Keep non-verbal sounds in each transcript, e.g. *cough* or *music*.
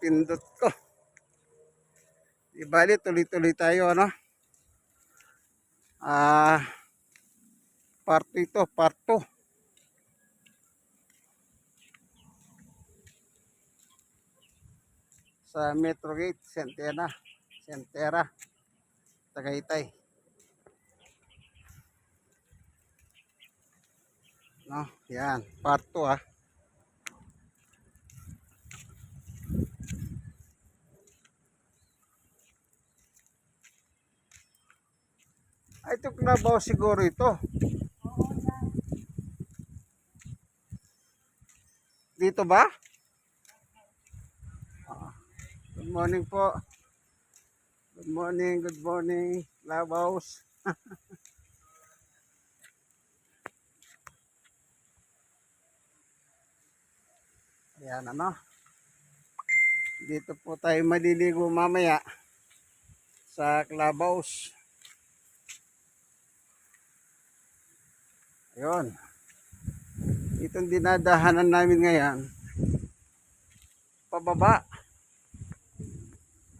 pindot ko. Di tuloy-tuloy tayo, ano? Ah, part ito, part 2. Sa Metro Gate, Centena, Centera, Tagaytay. No, yan, part 2 ah. Ay, ito klabaw siguro ito. Dito ba? Ah, Good morning po. Good morning, good morning, Labaws. *laughs* Ayan ano. Dito po tayo maliligo mamaya sa Clubhouse. Ayun. Itong dinadahanan namin ngayon. Pababa.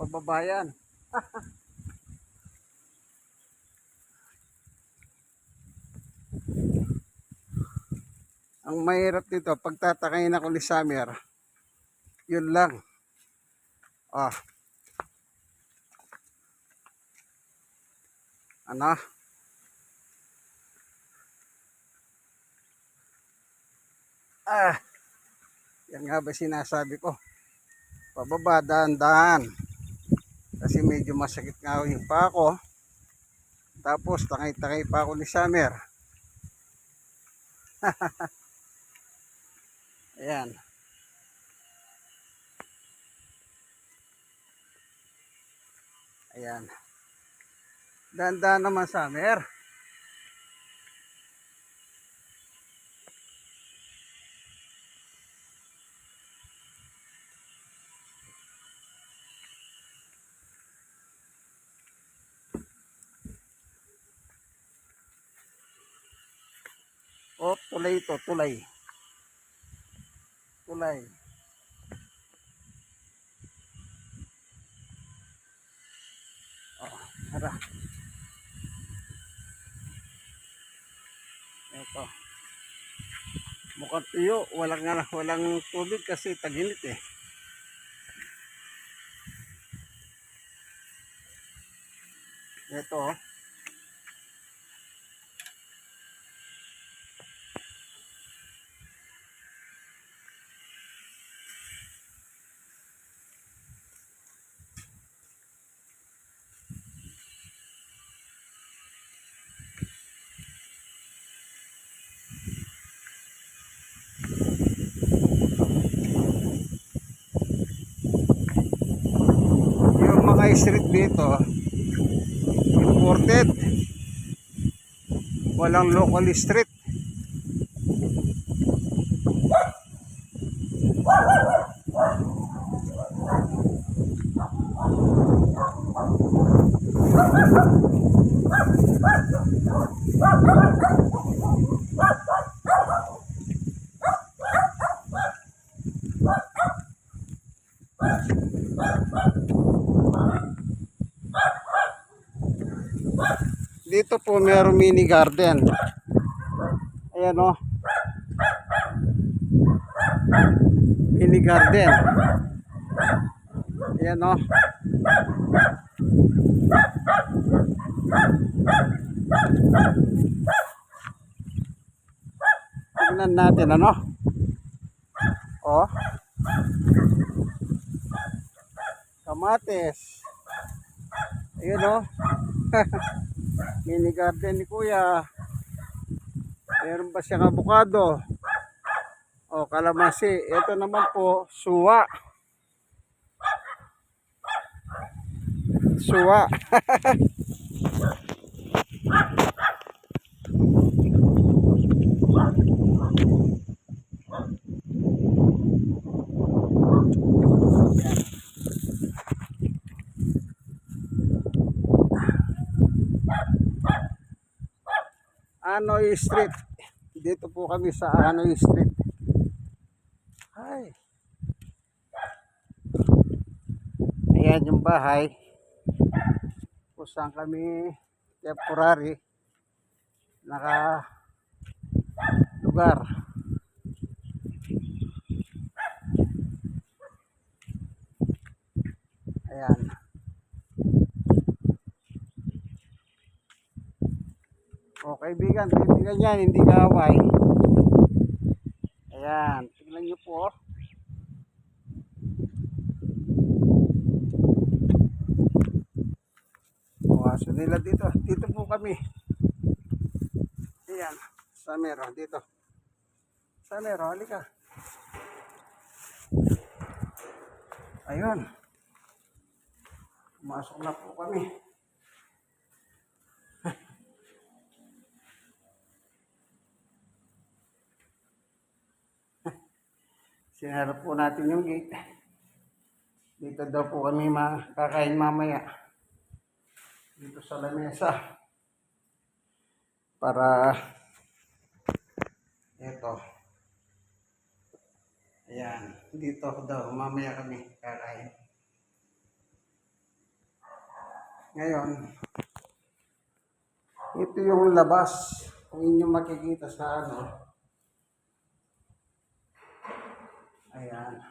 Pababa yan. *laughs* Ang mahirap dito, pagtatakayin ako ni Summer, yun lang. Ah. Ano? Ah. Yan nga ba sinasabi ko? Pababa, dahan-dahan. Kasi medyo masakit nga yung pa ako. Tapos, tangay-tangay pa ako ni Summer. *laughs* Ayan. Ayan. Dahan-dahan naman, Summer. Oh, tulay ito, tulay. Tulay. Oh, hara. Ito. Mukhang tuyo, walang walang tubig kasi taginit eh. Ito. oh. Mga street dito. Imported. Walang local street dito po meron mini garden. Ayan o mini garden. Ayan o tignan natin ano? O kamates ayun o *laughs* mini garden ni kuya. Meron pa siyang abukado o kalamansi ito naman po suwa. Suwa *laughs* Anoy Street. Dito po kami sa Anoy Street. Ay. Ayan yung bahay. Kung saan kami temporary naka lugar. Ayan. O kaibigan, kaibigan yan, hindi kaaway. Ayan, tignan nyo po. oh. O, aso nila dito. Dito po kami. Ayan, sa mero, dito. Sa mero, halika. Ayun. Pumasok na po kami. Sinara po natin yung gate. Dito daw po kami makakain mamaya. Dito sa lamesa. Para ito. Ayan. Dito daw. Mamaya kami kakain. Ngayon, ito yung labas. Kung inyo makikita sa ano. Ayan.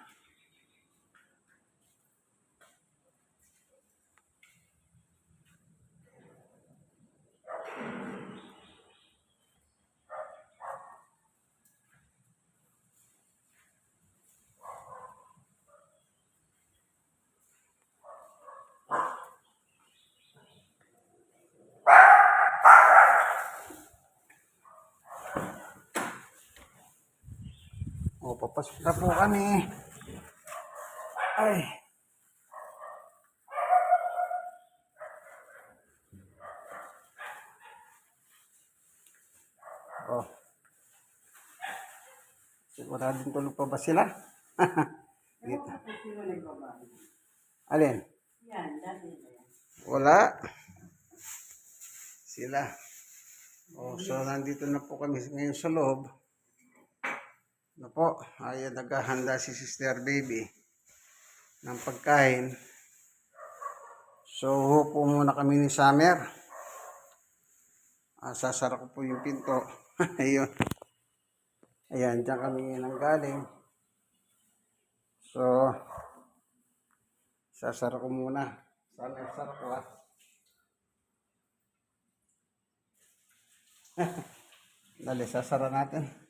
O, papasok na po kami. Ay. Oh. Siguradong tulog pa ba sila? *laughs* Dito. Alin? Wala. Sila. Oh, so nandito na po kami ngayon sa loob. Ano po, ayan naghahanda si Sister Baby ng pagkain. So, po muna kami ni Summer. Ah, sasara ko po yung pinto. *laughs* Ayun. Ayan, dyan kami nanggaling. So, sasara ko muna. Summer, sara ko ah. *laughs* Dali, sasara natin.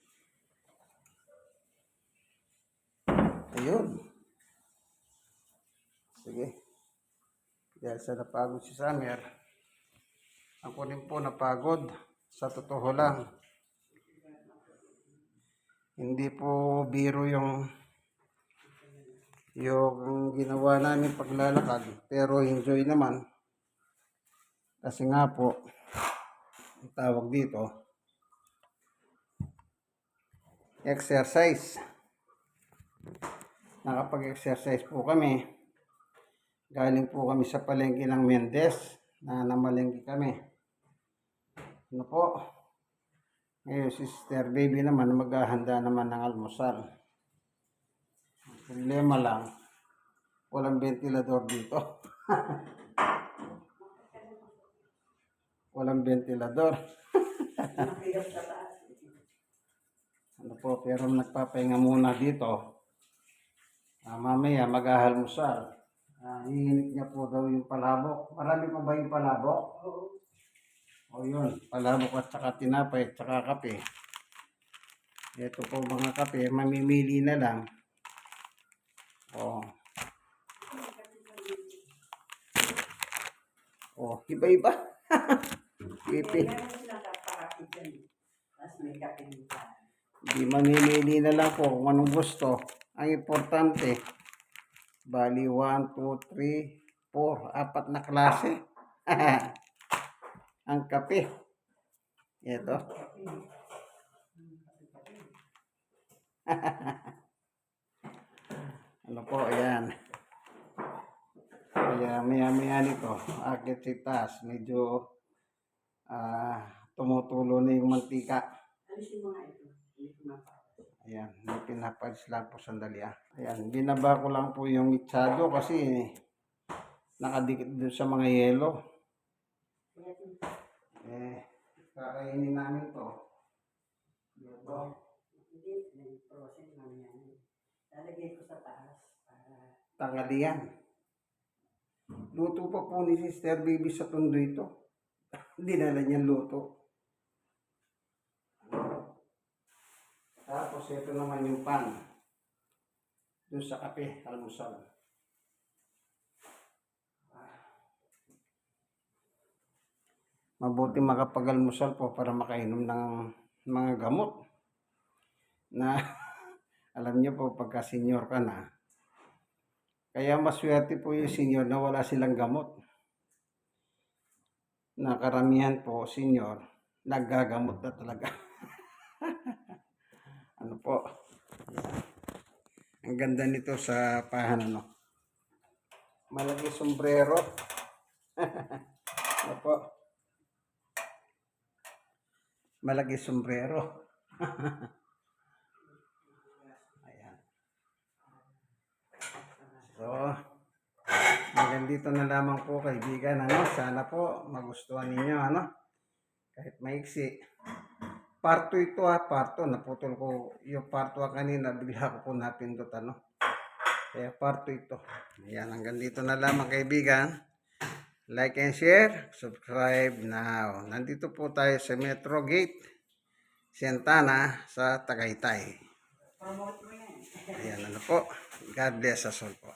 Ayun. Sige. Dahil sa napagod si Samir, ako rin po napagod. Sa totoo lang. Hindi po biro yung yung ginawa namin paglalakad. Pero enjoy naman. Kasi nga po, tawag dito, exercise nakapag-exercise po kami. Galing po kami sa palengke ng Mendes na namalengke kami. Ano po? Ngayon si Sister Baby naman maghahanda naman ng almusal. Ang Problema lang, walang ventilador dito. *laughs* walang ventilador. *laughs* ano po, pero nagpapahinga muna dito. Ah, mamaya mag-ahalmusal. Ah, hihinit niya po daw yung palabok. Marami pa ba yung palabok? Oo. O yun, palabok at saka tinapay at saka kape. Ito po mga kape, mamimili na lang. O. O, iba-iba. *laughs* Pipi. Di mamimili na lang po kung anong gusto. Ang importante, bali 1, 2, 3, 4, apat na klase. *laughs* Ang kape. Ito. *laughs* ano po, ayan. Kaya maya maya nito, akit si taas, medyo ah tumutulo na yung mantika. Ayan, may pinapalis lang po sandali ah. Ayan, binaba ko lang po yung itsado kasi nakadikit doon sa mga yelo. Eh, kakainin namin to. Dito. Hindi, process lang yan. Lalagay ko sa taas para Tangalian. Luto pa po ni Sister Baby sa tundo ito. *laughs* Dinala niya luto. Tapos ito naman yung pan. Doon sa kape, almusal. Mabuti makapag-almusal po para makainom ng mga gamot. Na *laughs* alam niyo po pagka senior ka na, kaya maswerte po yung senior na wala silang gamot. Na karamihan po senior, naggagamot na talaga. *laughs* ano po? Ang ganda nito sa pahan ano. Malaki sombrero. *laughs* ano po? Malaki sombrero. *laughs* Ayan. So, hanggang dito na lamang po kaibigan. Ano? Sana po magustuhan ninyo. Ano? Kahit maiksi. Parto ito ha, parto. Naputol ko yung parto kanina. Bigla ko po napindot. Ano? Kaya parto ito. Ayan, hanggang dito na lamang kaibigan. Like and share. Subscribe now. Nandito po tayo sa Metro Gate. Santana sa Tagaytay. Ayan, ano po. God bless us all po.